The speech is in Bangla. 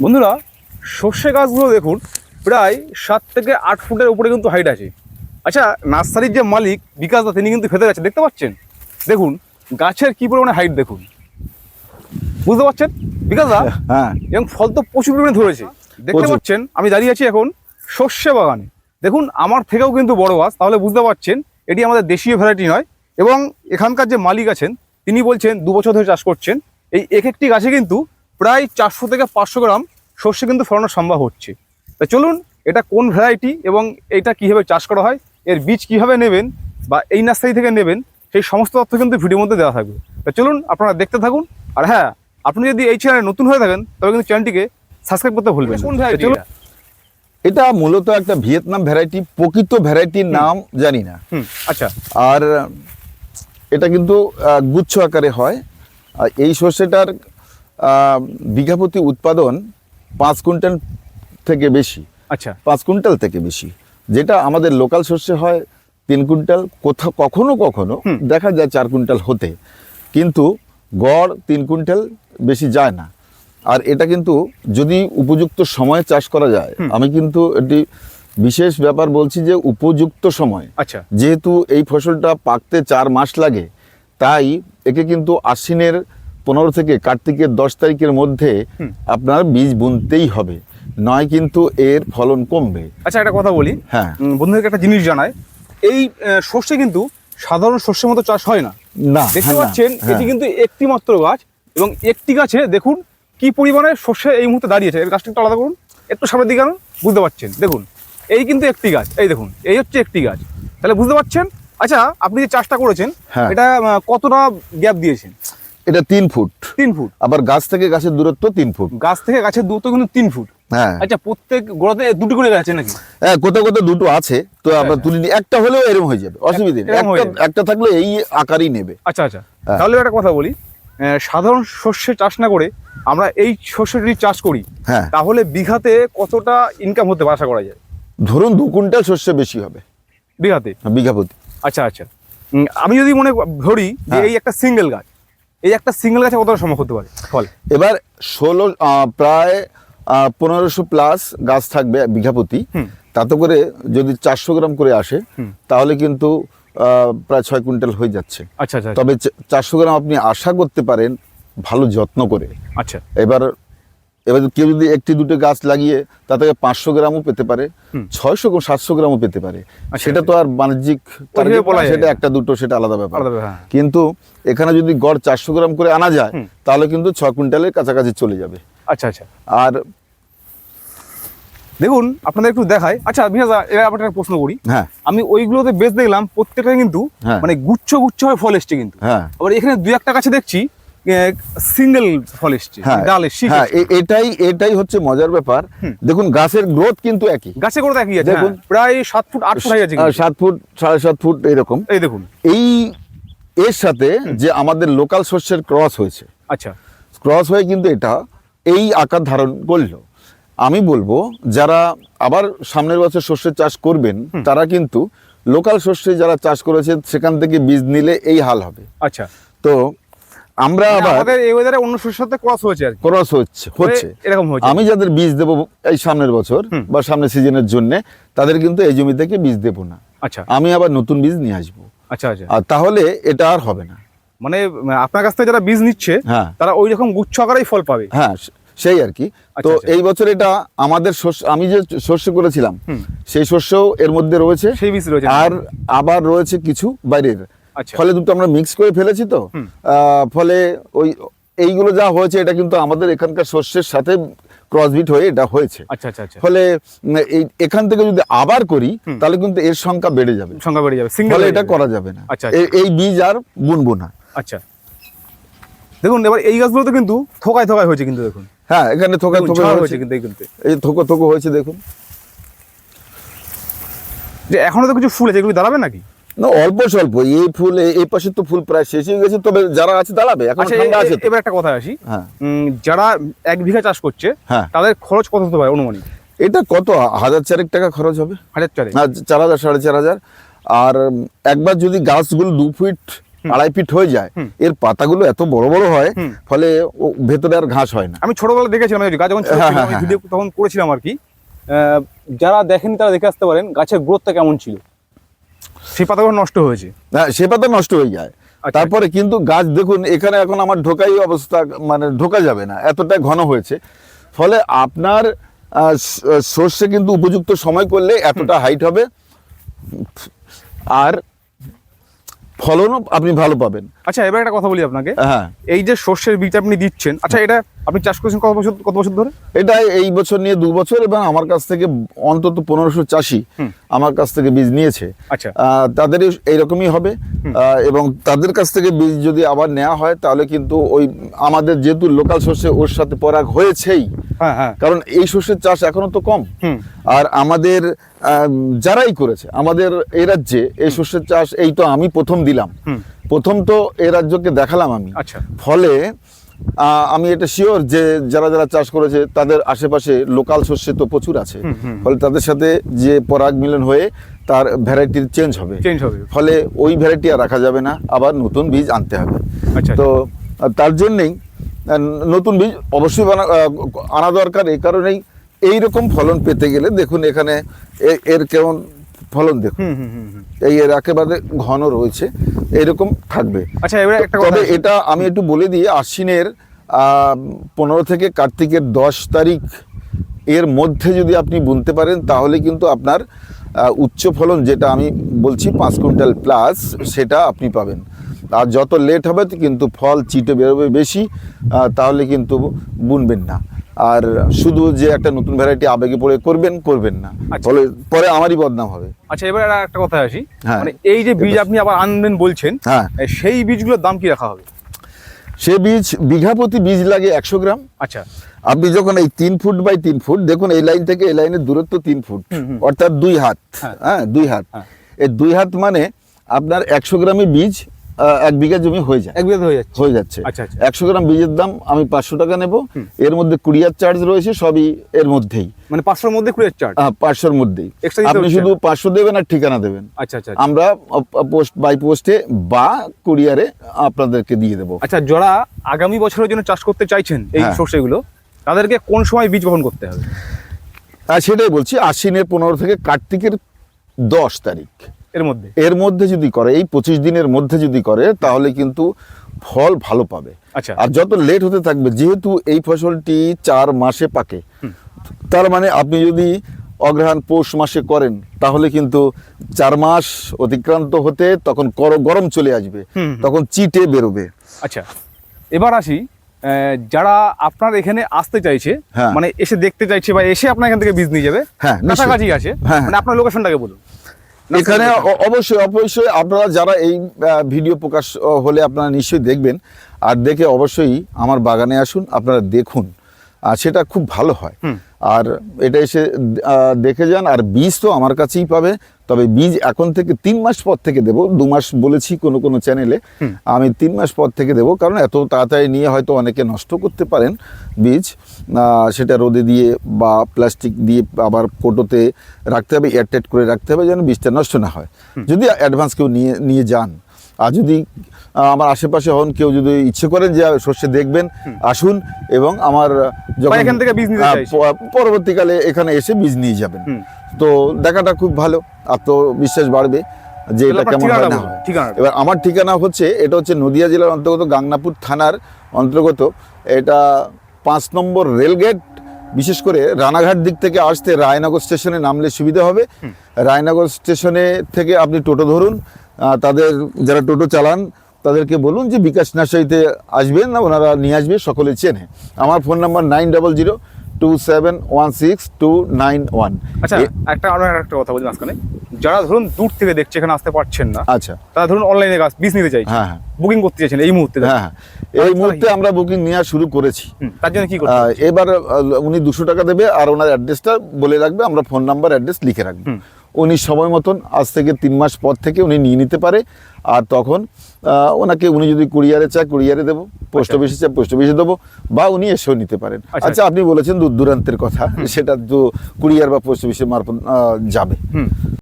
বন্ধুরা সর্ষে গাছগুলো দেখুন প্রায় সাত থেকে আট ফুটের উপরে কিন্তু হাইট আছে। আচ্ছা নার্সারির যে মালিক বিকাশ দা তিনি কিন্তু ফেতে গেছে দেখতে পাচ্ছেন? দেখুন গাছের কি পরিমাণে হাইট দেখুন? বুঝতে পারছেন? বিকাশ দা হ্যাঁ। এবং ফল তো প্রচুর পরিমাণে ধরেছে। দেখতে। পাচ্ছেন আমি দাঁড়িয়ে আছি এখন সর্ষে বাগানে। দেখুন আমার থেকেও কিন্তু বড় গাছ তাহলে বুঝতে পারছেন এটি আমাদের দেশীয় ভ্যারাইটি নয়। এবং এখানকার যে মালিক আছেন তিনি বলছেন দু বছর ধরে চাষ করছেন। এই এক একটি গাছে কিন্তু প্রায় চারশো থেকে পাঁচশো গ্রাম সর্ষে কিন্তু ফলানো সম্ভব হচ্ছে। তা চলুন এটা কোন ভ্যারাইটি এবং এটা কীভাবে চাষ করা হয় এর বীজ কীভাবে নেবেন বা এই নার্সারি থেকে নেবেন সেই সমস্ত তথ্য কিন্তু ভিডিওর মধ্যে দেওয়া থাকবে। তা চলুন আপনারা দেখতে থাকুন। আর হ্যাঁ আপনি যদি এই চ্যানেলে নতুন হয়ে থাকেন তবে কিন্তু চ্যানেলটিকে সাবস্ক্রাইব করতে ভুলবেন চলুন। এটা? মূলত একটা ভিয়েতনাম ভ্যারাইটি প্রকৃত ভ্যারাইটির নাম জানি না। আচ্ছা। আর এটা কিন্তু গুচ্ছ আকারে হয়। আর এই শস্যটার বিঘাপতি উৎপাদন পাঁচ কুইন্টাল থেকে বেশি। আচ্ছা। পাঁচ কুইন্টাল থেকে বেশি। যেটা আমাদের লোকাল শস্যে হয় তিন কুইন্টাল কোথাও কখনো কখনো দেখা যায় চার কুইন্টাল হতে। কিন্তু গড় তিন কুইন্টাল বেশি যায় না। আর এটা কিন্তু যদি উপযুক্ত সময়ে চাষ করা যায় আমি কিন্তু এটি বিশেষ ব্যাপার বলছি যে উপযুক্ত সময়। আচ্ছা। যেহেতু এই ফসলটা পাকতে চার মাস লাগে তাই একে কিন্তু আশ্বিনের পনেরো থেকে কার্তিকের দশ তারিখের মধ্যে আপনার বীজ বুনতেই হবে। নয় কিন্তু এর ফলন কমবে। আচ্ছা একটা কথা বলি। হ্যাঁ। বন্ধুদেরকে একটা জিনিস জানায় এই সর্ষে কিন্তু সাধারণ সর্ষের মতো চাষ হয় না। না দেখতে হ্যাঁ, পাচ্ছেন হ্যাঁ। এটি কিন্তু একটি মাত্র গাছ এবং একটি গাছে দেখুন কি পরিমাণে সর্ষে এই মুহূর্তে দাঁড়িয়েছে। এর গাছটা একটু আলাদা করুন একটু সামনের দিকে আনুন বুঝতে পারছেন। দেখুন এই কিন্তু একটি গাছ এই দেখুন এই হচ্ছে একটি গাছ। তাহলে বুঝতে পারছেন? আচ্ছা আপনি যে চাষটা করেছেন হ্যাঁ। এটা কতটা গ্যাপ দিয়েছেন? এটা তিন ফুট। তিন ফুট। আবার গাছ থেকে গাছের দূরত্ব তিন ফুট। গাছ থেকে গাছের দূরত্ব কিন্তু তিন ফুট। হ্যাঁ। আচ্ছা প্রত্যেক গোড়াতে দুটো করে গাছ আছে নাকি? হ্যাঁ কোথাও কোথাও দুটো আছে তো আমরা তুলে নিই একটা হলেও এরকম হয়ে যাবে অসুবিধা নেই। একটা থাকলে এই আকারই নেবে। আচ্ছা আচ্ছা। হ্যাঁ। তাহলে একটা কথা বলি। সাধারণ শস্যে চাষ না করে আমরা এই শস্য যদি চাষ করি। হ্যাঁ। তাহলে বিঘাতে কতটা ইনকাম হতে পারে আশা করা যায়? ধরুন দু কুইন্টাল শস্য বেশি হবে। বিঘাতে? বিঘা প্রতি আচ্ছা। আচ্ছা আমি যদি মনে ধরি যে হ্যাঁ। এই একটা সিঙ্গেল গাছ এই একটা সিঙ্গেল গাছে কতটা সম্ভব হতে পারে? ফল এবার ষোলো প্রায় পনেরোশো প্লাস গাছ থাকবে বিঘাপতি। প্রতি তাতে করে যদি চারশো গ্রাম করে আসে তাহলে কিন্তু প্রায় ছয় কুইন্টাল হয়ে যাচ্ছে। আচ্ছা আচ্ছা তবে চারশো গ্রাম আপনি আশা করতে পারেন ভালো যত্ন করে। আচ্ছা। এবার এবার কেউ যদি একটি দুটো গাছ লাগিয়ে তা থেকে পাঁচশো গ্রামও পেতে পারে। ছয়শো সাতশো গ্রামও পেতে পারে। আচ্ছা, সেটা তো আর বাণিজ্যিক সেটা একটা দুটো সেটা আলাদা ব্যাপার। হ্যাঁ। কিন্তু এখানে যদি গড় চারশো গ্রাম করে আনা যায় তাহলে কিন্তু ছ কুইন্টালের কাছাকাছি চলে যাবে। আচ্ছা আচ্ছা। আর দেখুন আপনাদের একটু দেখায় আচ্ছা বিহাজ এবার আপনার একটা প্রশ্ন করি। হ্যাঁ। আমি ওইগুলোতে বেশ দেখলাম প্রত্যেকটা কিন্তু হ্যাঁ। মানে গুচ্ছ গুচ্ছ হয়ে ফল এসছে কিন্তু। হ্যাঁ। আবার এখানে দুই একটা গাছে দেখছি সিঙ্গেল হ্যাঁ ডালে শিখ হ্যাঁ এটাই এটাই হচ্ছে মজার ব্যাপার। দেখুন গাছের গ্রোথ কিন্তু একই। গাছে করে দেখি আছে দেখুন। হ্যাঁ, প্রায় সাত ফুট আট ফুট হয়ে গেছে সাত ফুট সাড়ে সাত ফুট এরকম। এই দেখুন। এই এর সাথে যে আমাদের লোকাল শস্যের ক্রস হয়েছে আচ্ছা। ক্রস হয়ে কিন্তু এটা এই আকার ধারণ করল। আমি বলব যারা আবার সামনের বছর শস্যের চাষ করবেন তারা কিন্তু লোকাল শস্যে যারা চাষ করেছে সেখান থেকে বীজ নিলে এই হাল হবে। আচ্ছা। তো আমরা মানে আবার আমাদের এই ওয়েদারে অন্য শস্যের সাথে ক্রস হয়েছে আর ক্রস হচ্ছে হচ্ছে। এরকম হয়েছে। আমি যাদের বীজ দেবো এই সামনের বছর বা সামনের সিজনের জন্য তাদের কিন্তু এই জমি থেকে বীজ দেবো না। আচ্ছা। আমি আবার নতুন বীজ নিয়ে আসব। আচ্ছা আচ্ছা। আর তাহলে এটা আর হবে না। মানে আপনার কাছ থেকে যারা বীজ নিচ্ছে হ্যাঁ। তারা ওই রকম গুচ্ছ আকারেই ফল পাবে। হ্যাঁ সেই আর কি। আচ্ছা, তো আচ্ছা। এই বছর এটা আমাদের শস্য আমি যে শস্য করেছিলাম সেই শস্যও এর মধ্যে রয়েছে। সেই বীজ রয়েছে। আর আবার রয়েছে কিছু বাইরের। ফলে দুটো আমরা মিক্স করে ফেলেছি তো। ফলে ওই এইগুলো যা হয়েছে এটা কিন্তু আমাদের এখানকার শস্যের সাথে ক্রসবিট হয়ে এটা হয়েছে। আচ্ছা আচ্ছা আচ্ছা। ফলে এই এখান থেকে যদি আবার করি তাহলে কিন্তু এর সংখ্যা বেড়ে যাবে। সংখ্যা বেড়ে যাবে। সিঙ্গেল ফলে এটা করা যাবে না। আচ্ছা, এই বীজ আর বুনবো না। আচ্ছা। দেখুন এবার এই গাছগুলো তো কিন্তু থোকায় থোকায় হয়েছে কিন্তু দেখুন। হ্যাঁ এখানে থোকায় দেখুন, থোকা ঝাড় হয়েছে। হয়েছে কিন্তু এই কিন্তু। এই থোকা থোকা হয়েছে দেখুন। যে এখনও তো কিছু ফুল আছে এগুলো দাঁড়াবে নাকি? না অল্প স্বল্প। এই ফুল এই- পাশে তো ফুল প্রায় শেষ হয়ে গেছে তবে যারা আছে দাঁড়াবে এখন আচ্ছা ঠান্ডা আছে এবার একটা কথা আসি। হ্যাঁ। যারা এক বিঘা চাষ করছে হ্যাঁ। তাদের খরচ কত হতে পারে অনুমানিক? এটা কত? হাজার চারেক টাকা খরচ হবে। হাজার চারে আর চার হাজার সাড়ে চার হাজার। আর একবার যদি গাছগুলো দু ফিট আড়াই ফিট হয়ে যায় এর পাতাগুলো এত বড় বড় হয় ফলে ভেতরে আর ঘাস হয় না। আমি ছোটবেলা দেখেছিলাম গাছ যখন হ্যাঁ, হ্যাঁ, হ্যাঁ, ভিডিও তখন করেছিলাম আর কি। আহ, যারা দেখেন তারা দেখে আসতে পারেন গাছের গ্রোথটা কেমন ছিল। সেই পাতাগুলো নষ্ট হয়েছে। হ্যাঁ সে পাতা নষ্ট হয়ে যায়। আচ্ছা। তারপরে কিন্তু গাছ দেখুন এখানে এখন আমার ঢোকাই অবস্থা মানে ঢোকা যাবে না এতটা ঘন হয়েছে। ফলে আপনার সর্ষে কিন্তু উপযুক্ত সময় করলে এতটা হাইট হবে। আর ফলনও আপনি ভালো পাবেন। আচ্ছা এবার একটা কথা বলি আপনাকে। হ্যাঁ। এই যে শস্যের বীজ আপনি দিচ্ছেন আচ্ছা এটা আপনি চাষ করেছেন কত বছর কত বছর ধরে? এটা এই বছর নিয়ে দু বছর এবং আমার কাছ থেকে অন্তত পনেরোশো চাষি আমার কাছ থেকে বীজ নিয়েছে। আচ্ছা। তাদের এইরকমই হবে। এবং তাদের কাছ থেকে বীজ যদি আবার নেওয়া হয় তাহলে কিন্তু ওই আমাদের যেহেতু লোকাল শস্যে ওর সাথে পরাগ হয়েছেই হ্যাঁ হ্যাঁ। কারণ এই শস্যের চাষ এখনও তো কম। আর আমাদের যারাই করেছে আমাদের এই রাজ্যে এই শস্যের চাষ এই তো আমি প্রথম দিলাম। প্রথম তো এ রাজ্যকে দেখালাম আমি। আচ্ছা। ফলে আমি এটা শিওর যে যারা যারা চাষ করেছে তাদের আশেপাশে লোকাল শস্যে তো প্রচুর আছে। ফলে তাদের সাথে যে পরাগ মিলন হয়ে তার ভ্যারাইটির চেঞ্জ হবে। চেঞ্জ হবে। ফলে ওই ভ্যারাইটি আর রাখা যাবে না আবার নতুন বীজ আনতে হবে। আচ্ছা তো তার জন্যেই নতুন বীজ অবশ্যই আনা দরকার। এই কারণেই এই রকম ফলন পেতে গেলে দেখুন এখানে এ- এর কেমন ফলন দেখুন। হুম হুম হুম হুম। এই এর একেবারে ঘন রয়েছে এরকম থাকবে। আচ্ছা এবার একটা কথা তবে এটা আমি একটু বলে দিই আশ্বিনের পনেরো থেকে কার্তিকের দশ তারিখ এর মধ্যে যদি আপনি বুনতে পারেন তাহলে কিন্তু আপনার উচ্চ ফলন যেটা আমি বলছি পাঁচ কুইন্টাল প্লাস সেটা আপনি পাবেন। আর যত লেট হবে কিন্তু ফল চিটে বেরোবে বেশি তাহলে কিন্তু বুনবেন না। আর শুধু যে একটা নতুন ভ্যারাইটি আবেগে পড়ে করবেন করবেন না আচ্ছা। ফলে পরে আমারই বদনাম হবে আচ্ছা এবার একটা কথা আসি হ্যাঁ। মানে এই যে বীজ আপনি আবার আনবেন বলছেন হ্যাঁ সেই বীজগুলোর দাম কি রাখা হবে সে বীজ বিঘা প্রতি বীজ লাগে একশো গ্রাম আচ্ছা আপনি যখন এই তিন ফুট বাই তিন ফুট দেখুন এই লাইন থেকে এই লাইনের দূরত্ব তিন ফুট। অর্থাৎ দুই হাত হ্যাঁ। হ্যাঁ দুই হাত হ্যাঁ। এই দুই হাত মানে আপনার একশো গ্রামে বীজ এক বিঘা জমি হয়ে যায়। এক বিঘা হয়ে যাচ্ছে। হয়ে যাচ্ছে। আচ্ছা, আচ্ছা। একশো গ্রাম বীজের দাম আমি পাঁচশো টাকা নেব। এর মধ্যে কুরিয়ার চার্জ রয়েছে সবই এর মধ্যেই। মানে পাঁচশোর মধ্যে কুড়ি চার্ট আহ, পাঁচশোর মধ্যেই। আপনি শুধু পাঁচশো দেবেন আর ঠিকানা দেবেন। আচ্ছা আচ্ছা আচ্ছা। আমরা পোস্ট বাই পোস্টে বা কুরিয়ারে আপনাদেরকে দিয়ে দেবো। আচ্ছা যারা আগামী বছরের জন্য চাষ করতে চাইছেন এই হ্যাঁ। সর্ষেগুলো তাদেরকে কোন সময় বীজ বপন করতে হবে? আর সেটাই বলছি আশ্বিনের পনেরো থেকে কার্তিকের দশ তারিখ। এর মধ্যে? এর মধ্যে যদি করে এই পঁচিশ দিনের মধ্যে যদি করে তাহলে কিন্তু ফল ভালো পাবে। আচ্ছা। আর যত লেট হতে থাকবে যেহেতু এই ফসলটি চার মাসে পাকে তার মানে আপনি যদি অগ্রহায়ণ পৌষ মাসে করেন তাহলে কিন্তু চার মাস অতিক্রান্ত হতে তখন গরম চলে আসবে তখন চিটে বেরোবে। আচ্ছা এবার আসি যারা আপনার এখানে আসতে চাইছে হ্যাঁ। মানে এসে দেখতে চাইছে বা এসে আপনার এখান থেকে বীজ নিয়ে যাবে হ্যাঁ। কাছাকাছি আছে হ্যাঁ, মানে আপনার লোকেশনটাকে বলুন। এখানে অবশ্যই অবশ্যই আপনারা যারা এই ভিডিও প্রকাশ হলে আপনারা নিশ্চয়ই দেখবেন। আর দেখে অবশ্যই আমার বাগানে আসুন আপনারা দেখুন। সেটা খুব ভালো হয়। আর এটা এসে দেখে যান আর বীজ তো আমার কাছেই পাবে তবে বীজ এখন থেকে তিন মাস পর থেকে দেবো দু মাস বলেছি কোনো কোনো চ্যানেলে আমি তিন মাস পর থেকে দেবো কারণ এত তাড়াতাড়ি নিয়ে হয়তো অনেকে নষ্ট করতে পারেন বীজ সেটা রোদে দিয়ে বা প্লাস্টিক দিয়ে আবার কোটোতে রাখতে হবে এয়ারটাইট করে রাখতে হবে যেন বীজটা নষ্ট না হয়। যদি অ্যাডভান্স কেউ নিয়ে নিয়ে যান আর যদি আমার আশেপাশে হন কেউ যদি ইচ্ছে করেন যে শস্য দেখবেন আসুন এবং আমার যখন এখান থেকে বীজ। প- পরবর্তীকালে এখানে এসে বীজ নিয়ে যাবেন। তো দেখাটা খুব ভালো আত্মবিশ্বাস বাড়বে যে এটা কেমন হয় না হয়। এবার আমার ঠিকানা হচ্ছে এটা হচ্ছে নদিয়া জেলার অন্তর্গত গাংনাপুর থানার অন্তর্গত। এটা পাঁচ নম্বর রেলগেট বিশেষ করে রানাঘাট দিক থেকে আসতে রায়নগর স্টেশনে নামলে সুবিধা হবে। রায়নগর স্টেশনে থেকে আপনি টোটো ধরুন তাদের যারা টোটো চালান তাদেরকে বলুন যে বিকাশ নার্সারিতে আসবেন না ওনারা নিয়ে আসবে সকলে চেনে। আমার phone number nine double zero two seven one six two nine one. আচ্ছা একটা আরও একটা কথা বলি মাঝখানে। যারা ধরুন দূর থেকে দেখছে এখানে আসতে পারছেন না আচ্ছা। তারা ধরুন অনলাইনে গাছ বীজ নিতে চাই হ্যাঁ হ্যাঁ। বুকিং করতে চাইছেন এই মুহূর্তে হ্যাঁ হ্যাঁ। এই মুহূর্তে আমরা বুকিং নেওয়া শুরু করেছি। তার জন্য কি এবার উনি দুশো টাকা দেবে আর ওনার অ্যাড্রেসটা বলে রাখবে আমরা ফোন নাম্বার অ্যাড্রেস লিখে রাখব। উনি সময় মতন আজ থেকে তিন মাস পর থেকে উনি নিয়ে নিতে পারে। আর তখন ওনাকে উনি যদি কুরিয়ারে চায় কুরিয়ারে দেবো। পোস্ট অফিসে চায় পোস্ট অফিসে দেবো বা উনি এসেও নিতে পারেন। আচ্ছা। আচ্ছা আপনি বলেছেন দূর দূরান্তের কথা। সেটা তো কুরিয়ার বা পোস্ট অফিসের মারফত যাবে।